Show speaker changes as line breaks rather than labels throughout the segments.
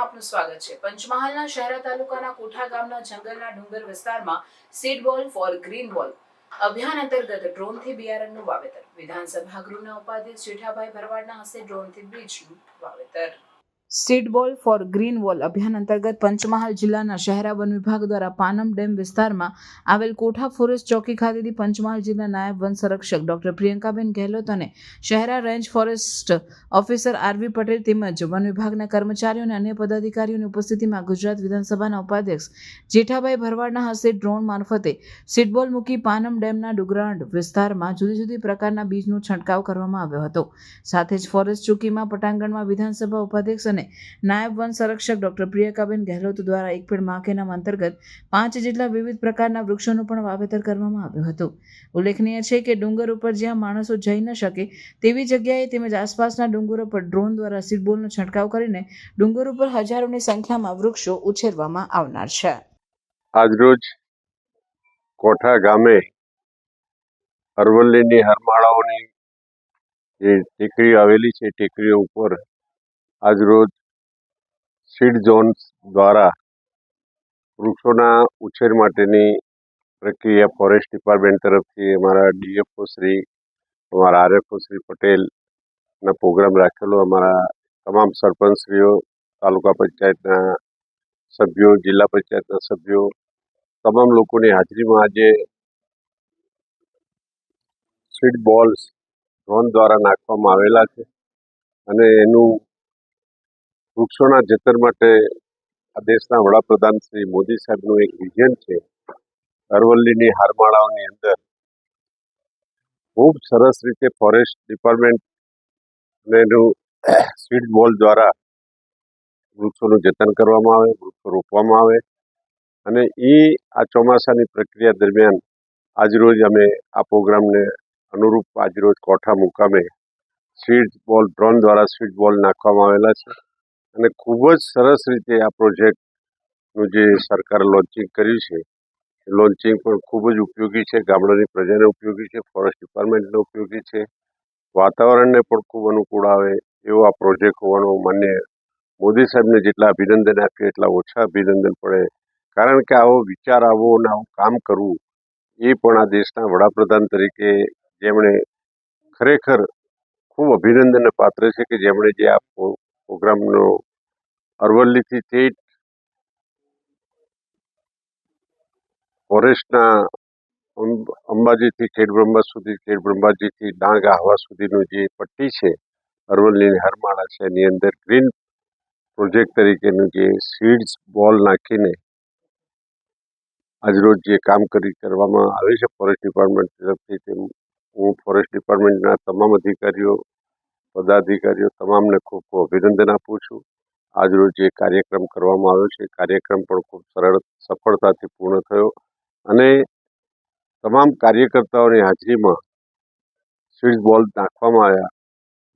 આપનું સ્વાગત છે. પંચમહાલના શહેરા તાલુકાના કોઠા ગામના જંગલના ડુંગર વિસ્તારમાં સીડ બોલ ફોર ગ્રીન બોલ અભિયાન અંતર્ગત ડ્રોનથી બિયારણનું વાવેતર. વિધાનસભા ગૃહના ઉપાધ્યક્ષ જેઠાભાઈ ભરવાડના હસ્તે ડ્રોનથી બીજનું વાવેતર. સીડ બોલ ફોર ગ્રીન વોલ અભિયાન અંતર્ગત પંચમહાલ જિલ્લાના શહેરા વન વિભાગ દ્વારા પાનમ ડેમ વિસ્તારમાં આવેલ કોઠા ફોરેસ્ટ ચોકી ખાતેથી પંચમહાલ જિલ્લા નાયબ વન સંરક્ષક ડોક્ટર પ્રિયંકાબેન ગેહલોત અને Shehera range forest officer RV Patel તેમજ વન વિભાગના કર્મચારીઓ અને અન્ય પદાધિકારીઓની ઉપસ્થિતિમાં ગુજરાત વિધાનસભાના ઉપાધ્યક્ષ જેઠાભાઈ ભરવાડના હસ્તે ડ્રોન મારફતે સીડબોલ મૂકી પાનમ ડેમના ડુગરાંડ વિસ્તારમાં જુદી જુદી પ્રકારના બીજનો છંટકાવ કરવામાં આવ્યો હતો. સાથે જ ફોરેસ્ટ ચોકીમાં પટાંગણમાં વિધાનસભા ઉપાધ્યક્ષ અને નાયબ વન સંરક્ષક ડોક્ટર પ્રિયકાબેન ગહેલોત દ્વારા એક પેડ માકેનામ અંતર્ગત પાંચ જેટલા વિવિધ પ્રકારના વૃક્ષોનું પણ વાવેતર કરવામાં આવ્યું હતું. ઉલ્લેખનીય છે કે ડુંગર ઉપર જ્યાં માણસો જઈ ન શકે તેવી જગ્યાએ તેમજ આસપાસના ડુંગરો પર ડ્રોન દ્વારા સીડબોલનો છંટકાવ કરીને ડુંગર ઉપર હજારોની સંખ્યામાં વૃક્ષો ઉછેરવામાં આવનાર છે.
આજરોજ કોઠા ગામે અરવલ્લીની હરમાળાઓની જે ટેકરી આવેલી છે, ટેકરીઓ ઉપર આજરોજ સીડ ઝોન્સ દ્વારા વૃક્ષોના ઉછેર માટેની પ્રક્રિયા ફોરેસ્ટ ડિપાર્ટમેન્ટ તરફથી અમારા ડીએફઓ શ્રી, અમારા આરએફઓ શ્રી પટેલના પ્રોગ્રામ રાખેલો, અમારા તમામ સરપંચશ્રીઓ, તાલુકા પંચાયતના સભ્યો, જિલ્લા પંચાયતના સભ્યો, તમામ લોકોની હાજરીમાં આજે સીડ બોલ્સ ડ્રોન દ્વારા નાખવામાં આવેલા છે અને એનું વૃક્ષોના જતન માટે આ દેશના વડાપ્રધાન શ્રી મોદી સાહેબનું એક વિઝન છે. અરવલ્લીની હારમાળાઓની અંદર ખૂબ સરસ રીતે ફોરેસ્ટ ડિપાર્ટમેન્ટ અને એનું સીડ બોલ દ્વારા વૃક્ષોનું જતન કરવામાં આવે, વૃક્ષો રોપવામાં આવે અને એ આ ચોમાસાની પ્રક્રિયા દરમિયાન આજરોજ અમે આ પ્રોગ્રામને અનુરૂપ આજરોજ કોઠા મુકામે સ્વીટ બોલ ડ્રોન દ્વારા સ્વીટ બોલ નાખવામાં આવેલા છે. અને ખૂબ જ સરસ રીતે આ પ્રોજેક્ટનું જે સરકારે લોન્ચિંગ કર્યું છે લોન્ચિંગ પણ ખૂબ જ ઉપયોગી છે, ગામડાની પ્રજાને ઉપયોગી છે ફોરેસ્ટ ડિપાર્ટમેન્ટને ઉપયોગી છે. વાતાવરણને પણ ખૂબ અનુકૂળ આવે એવો આ પ્રોજેક્ટ હોવાનો માન્ય મોદી સાહેબને જેટલા અભિનંદન આપીએ એટલા ઓછા અભિનંદન પડે. કારણ કે આવો વિચાર, આવો અને આવું કામ કરવું, એ પણ આ દેશના વડાપ્રધાન તરીકે જેમણે ખરેખર ખૂબ અભિનંદનને પાત્ર છે કે જેમણે જે આ પ્રોગ્રામનો અરવલ્લીથી તે ફોરેસ્ટના અંબ- અંબાજીથી ખેડબ્રહ્મા સુધી ખેડબ્રહ્માજીથી ડાંગ આહવા સુધીનું જે પટ્ટી છે, અરવલ્લીની હરમાળા છે, એની અંદર ગ્રીન પ્રોજેક્ટ તરીકેનું જે સીડ્સ, બોલ નાખીને આજરોજ જે કામ કરી, કરવામાં આવે છે, ફોરેસ્ટ ડિપાર્ટમેન્ટ તરફથી હું ફોરેસ્ટ ડિપાર્ટમેન્ટના તમામ અધિકારીઓ પદાધિકારીઓ તમામને ખૂબ ખૂબ અભિનંદન આપું છું. આજરોજ જે કાર્યક્રમ કરવામાં આવ્યો છે, કાર્યક્રમ પણ ખૂબ સરળ, સફળતાથી પૂર્ણ થયો અને તમામ કાર્યકર્તાઓની હાજરીમાં સ્વિચ બોલ નાખવામાં આવ્યા,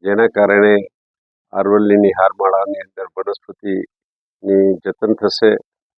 જેના કારણે અરવલ્લીની હારમાળાની અંદર વનસ્પતિની જતન થશે